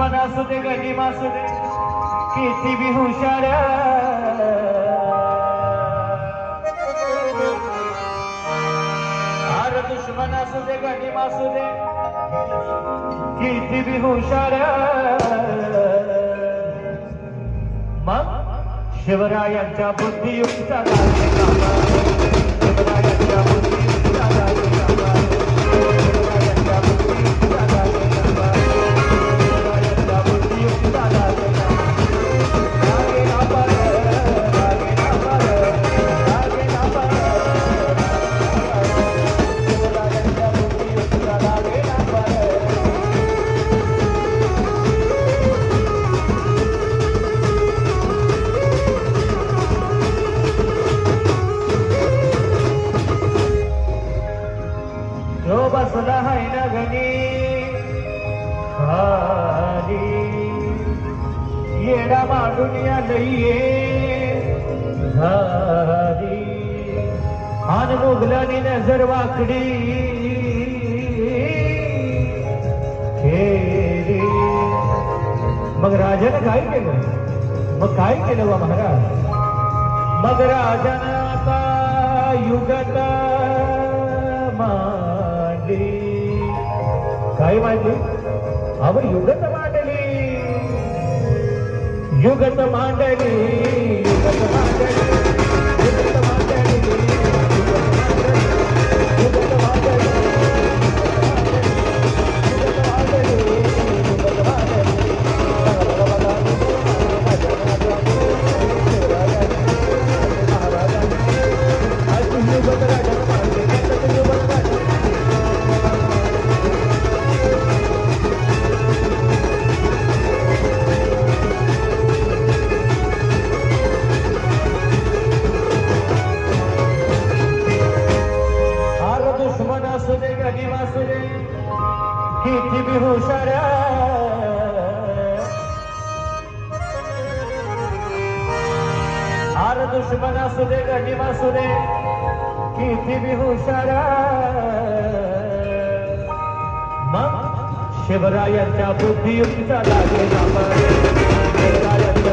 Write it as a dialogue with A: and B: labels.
A: दुश्मन असू दे गरीब असू दे किती बी हुशार. अर दुश्मन असू दे गरीब असू दे किती बी हुशार. मग शिवरायांच्या बुद्धियुक्ता येडा मांडून या लईये झाली आन मुघलानी नजर वाकडी। मग राजानं काय केलं? मग काय केलं बा महाराज? मग राजानं आता युगत मांडली. काय मांडली? अव युगत मांडली. युगत मांडली असू दे किती बी हुशार आर दुश्मन असू दे गरीब वासू दे किती बी हुशार मग शिवरायांच्या बुद्धियुक्तीचा लागेल शिवरायांच्या